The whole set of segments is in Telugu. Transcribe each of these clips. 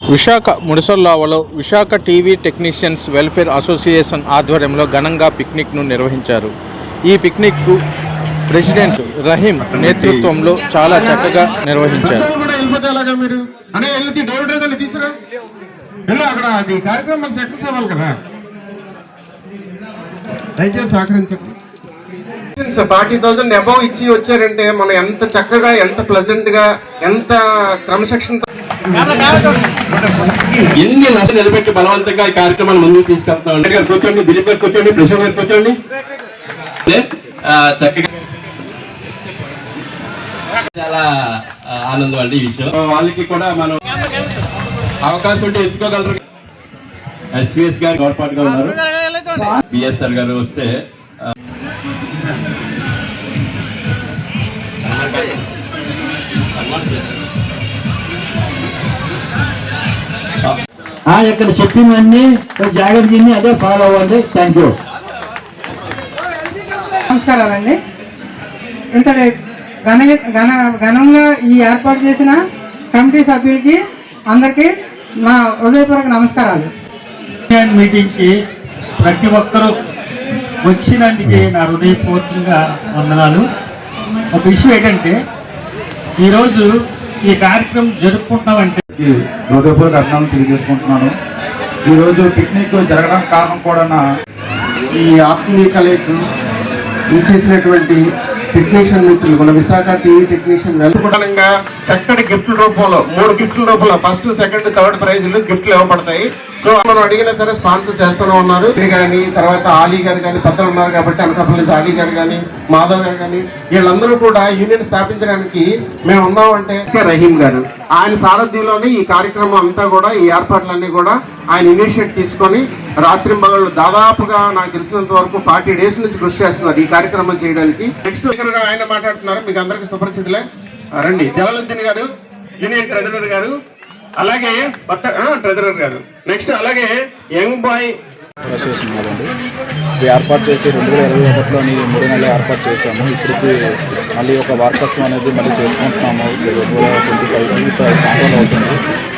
Visakha ముడిసొల్లావలో Visakha TV technicians welfare association ఆధ్వర్యంలో ఘనంగా పిక్నిక్ను నిర్వహించారు. ఈ పిక్నిక్కు ప్రెసిడెంట్ రహీం నేతృత్వంలో చాలా చక్కగా నిర్వహించారు. అందరూ కూడా వెళ్ళిపోతే ఎలాగా మీరు? అనే వెళ్ళి డైరెక్ట్ ఏదైనా తీసుకురా. వెళ్ళు అక్కడ అది కార్యక్రమం సక్సెస్ అవ్వాలి కదా. దయచేసి సహకరించండి. ఫార్టీ థౌసండ్ అబౌవ్ ఇచ్చి వచ్చారంటే మనం ఎంత చక్కగా ఎంత ప్లెజెంట్గా ఎంత క్రమశిక్షణ ఎన్ని లక్షలు నిలబెట్టి బలవంతంగా ఈ కార్యక్రమాన్ని ముందుకు గారు కూర్చోండి దిలీప్ గారు కూర్చోండి ప్రసాద్ గారు కూర్చోండి. చక్కగా చాలా ఆనందం అండి ఈ విషయం. వాళ్ళకి కూడా మనం అవకాశం ఉంటే ఎత్తుకోగలరు. ఎస్విఎస్ గారు తోడ్పాటుగా ఉన్నారు. బిఎస్ఆర్ గారు వస్తే ఇక్కడ చెప్పినవన్నీ కొంచెం జాగ్రత్త తిని అదే ఫాలో అవ్వండి. థ్యాంక్ యూ నమస్కారాలండి. ఇంతటి ఘన ఘన ఘనంగా ఈ ఏర్పాటు చేసిన కమిటీ సభ్యులకి అందరికీ నా హృదయపూర్వక నమస్కారాలు. మీటింగ్కి ప్రతి ఒక్కరూ వచ్చినందుకే నా హృదయపూర్వకంగా వందనాలు. ఒక విషయం ఏంటంటే ఈరోజు ఈ కార్యక్రమం జరుపుకుంటామంటే హృదయపూర్వక అభినందనలు తెలియజేసుకుంటున్నాను. ఈరోజు పిక్నిక్ జరగడానికి కారణం కూడా ఈ ఆత్మీయ కలయిక చేసినటువంటి టెక్నీషియన్ మిత్రులు మన విశాఖ టీవీ టెక్నీషియన్ వెల్పుటనంగా చక్కటి గిఫ్ట్ రూపంలో మూడు గిఫ్ట్ల రూపంలో ఫస్ట్ సెకండ్ థర్డ్ ప్రైజ్లు గిఫ్ట్లు ఇవ్వబడతాయి. సో మనం అడిగినా సరే స్పాన్సర్ చేస్తూనే ఉన్నారు. కానీ తర్వాత ఆలీ గారు కానీ పెద్దలు ఉన్నారు కాబట్టి అనకాపల్లి నుంచి ఆలీ గారు కానీ మాధవ్ గారు కానీ వీళ్ళందరూ కూడా యూనియన్ స్థాపించడానికి మేము ఉన్నామంటే రహీం గారు ఆయన సారథ్యంలోనే ఈ కార్యక్రమం అంతా కూడా ఈ ఏర్పాట్లన్నీ కూడా ఆయన ఇనిషియేట్ తీసుకొని రాత్రి మగళ్ళు దాదాపుగా నాకు తెలిసినంత వరకు ఫార్టీ డేస్ నుంచి కృషి చేస్తున్నారు ఈ కార్యక్రమం చేయడానికి. నెక్స్ట్ ఆయన మాట్లాడుతున్నారు. మీకు అందరికీ సుపరిచితులే. రండి. జలాలుద్దీన్ గారు యూనియన్ ట్రెజరర్ గారు అలాగే ట్రెజరర్ గారు. నెక్స్ట్ అలాగే యంగ్ బాయ్. అసోసియేషన్ కాదండి ఏర్పాటు చేసి రెండు వేల ఇరవై ఒకటిలోని మూడు నెలలు ఏర్పాటు చేశాము. ఇప్పుడు మళ్ళీ ఒక వార్కత్వం అనేది మళ్ళీ చేసుకుంటున్నాము. రెండు వేల ట్వంటీ ఫైవ్ ట్వంటీ సంవత్సరాలు అవుతుంది.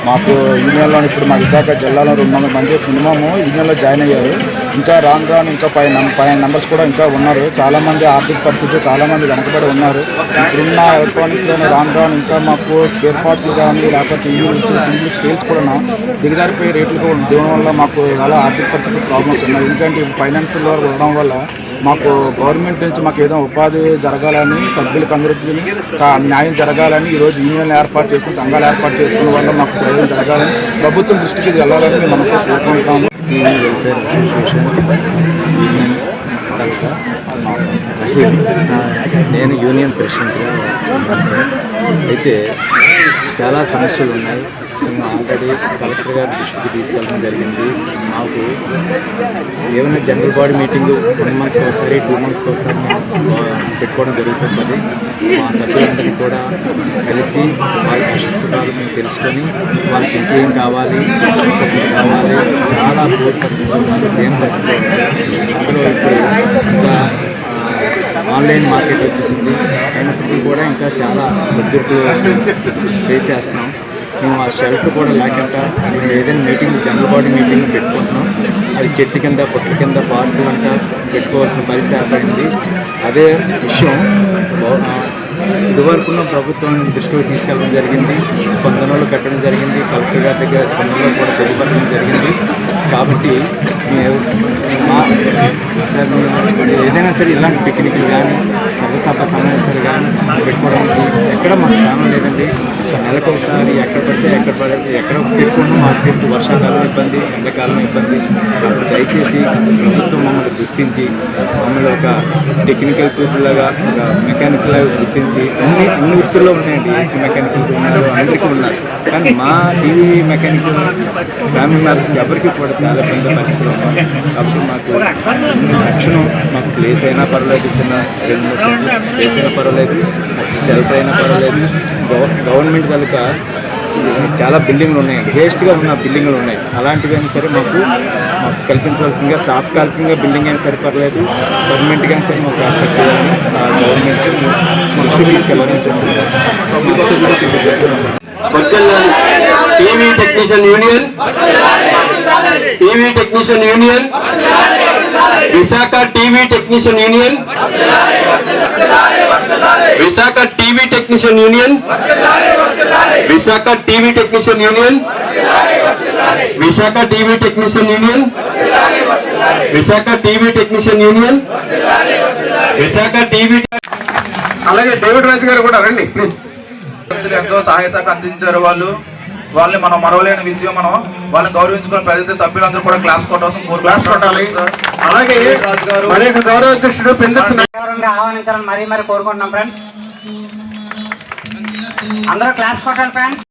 మాకు యూనియన్లో ఇప్పుడు మా విశాఖ జిల్లాలో రెండు వందల మంది మినిమము యూనియన్లో జాయిన్ అయ్యారు. ఇంకా రాను రాను ఇంకా ఫైవ్ ఫైవ్ నెంబర్స్ కూడా ఇంకా ఉన్నారు. చాలామంది ఆర్థిక పరిస్థితులు చాలామంది వెనకబడి ఉన్నారు. ఇప్పుడున్న ఎలక్ట్రానిక్స్లోనే రాను రాను ఇంకా మాకు స్పేర్ పార్ట్స్లు కానీ లేకపోతే టీవీ టీవీ సేల్స్ కూడా దిగజారిపోయే రేట్లు కూడా వల్ల మాకు చాలా ఆర్థిక పరిస్థితులు ప్రాబ్లమ్స్ ఉన్నాయి. ఎందుకంటే ఫైనాన్షియల్ ఉండడం వల్ల మాకు గవర్నమెంట్ నుంచి మాకు ఏదో ఉపాధి జరగాలని సభ్యులకు అందరికీ న్యాయం జరగాలని ఈరోజు యూనియన్లు ఏర్పాటు చేసుకుని సంఘాలు ఏర్పాటు చేసుకున్న వల్ల మాకు ప్రయోజనం జరగాలని ప్రభుత్వం దృష్టికి వెళ్ళాలని మేము మనతో కోరుకుంటాము వెల్ఫేర్ అసోసియేషన్ యూనియన్ కనుక నేను యూనియన్ ప్రెసిడెంట్గా ఉన్నాను సార్. అయితే చాలా సమస్యలు ఉన్నాయి. మేము ఆల్రెడీ కలెక్టర్ గారి దృష్టికి తీసుకెళ్ళడం జరిగింది. మాకు ఏమైనా జనరల్ బాడీ మీటింగ్ వన్ మంత్కి ఒకసారి టూ మంత్స్కి ఒకసారి పెట్టుకోవడం జరుగుతుంటుంది మా సభ్యులందరికీ కూడా కలిసి వాళ్ళ కష్ట మేము తెలుసుకొని వాళ్ళకి ఇంకేం కావాలి సభ్యులు కావాలి చాలా పూర్ పరిస్థితులు ఉన్నారు. పరిస్థితులు అందులో ఇప్పుడు ఇంకా ఆన్లైన్ మార్కెట్ వచ్చేసింది. అయినప్పటికీ కూడా ఇంకా చాలా ఒత్తిడులు ఫేస్ చేస్తున్నాం. మేము ఆ షెల్టర్ కూడా లేకుండా మేము ఏదైనా మీటింగ్ జనరల్ బాడీ మీటింగ్ పెట్టుకుంటున్నాం. అది చెట్టు కింద పొట్ల కింద పార్కులు అంట పెట్టుకోవాల్సిన పరిస్థితి ఏర్పడింది. అదే విషయం ఇదివరకున్న ప్రభుత్వం దృష్టికి తీసుకెళ్ళడం జరిగింది. స్పందనలో పెట్టడం జరిగింది. కలెక్టర్ గారి దగ్గర స్పందనలో కూడా తెలియపరచడం జరిగింది. కాబట్టి మేము మా సార్ ఏదైనా సరే ఇలాంటి పిక్నిక్లు కానీ సభ సమావేశాలు కానీ పెట్టుకోవడానికి ఎక్కడ మాకు స్థానం లేదండి. నెలకు ఒకసారి ఎక్కడ పడితే ఎక్కడ పడితే ఎక్కడ పెట్టుకున్నా మాకు వర్షాకాలం ఇబ్బంది ఎండాకాలం ఇబ్బంది. అప్పుడు దయచేసి ప్రభుత్వం మమ్మల్ని గుర్తించి మమ్మల్ని ఒక టెక్నికల్ పీపుల్ లాగా ఒక మెకానికల్ లాగా గుర్తించి అన్ని అన్ని వృత్తుల్లో ఉన్నాయండి ఏసీ మెకానికల్ ఉన్నారు అందరికీ ఉన్నారు. కానీ మా టీవీ మెకానికల్ ఫ్యామిలీ మెంబర్స్కి ఎవరికి కూడా చాలా ఇబ్బంది పరిస్థితులు ఉన్నాయి. కాబట్టి మాకు తక్షణం మాకు ప్లేస్ అయినా పర్వాలేదు చిన్న రెండు మూడు ప్లేస్ అయినా పర్వాలేదు. షెల్టర్ అయినా పర్వాలేదు. గవర్నమెంట్ కనుక చాలా బిల్డింగ్లు ఉన్నాయండి వేస్ట్గా ఉన్న బిల్డింగ్లు ఉన్నాయి. అలాంటివి అయినా సరే మాకు మాకు కల్పించవలసిందిగా తాత్కాలికంగా బిల్డింగ్ అయినా సరిపడలేదు గవర్నమెంట్కి అయినా సరే మాకు ఏర్పాటు చేయాలని గవర్నమెంట్ దృష్టికి తీసుకెళ్ళాలని చెప్తున్నాను TV technician union. TV technician union. Visakha TV technician union. Visakha TV technician union. Visakha TV technician union. Visakha TV technician union. Visakha TV technician union. Visakha TV అలాగే డేవిడ్ రాజు గారు కూడా రండి ప్లీజ్ ఎంతో సహాయ సహకారం అందించారు వాళ్ళు. వాళ్ళని మనం మరవలేని విషయం మనం వాళ్ళని గౌరవించుకుని పెద్ద సభ్యులందరూ కూడా క్లాస్ కొట్టవలసిన క్లాస్ కొట్టాలి. అలాగే రాజు గారు. గౌరవ అధ్యక్షుడు గౌరవంగా ఆహ్వానించాలని మరీ మరీ కోరుకుంటున్నాం ఫ్రెండ్స్ అందరూ క్లాప్స్ కొట్టాలి ఫ్రెండ్స్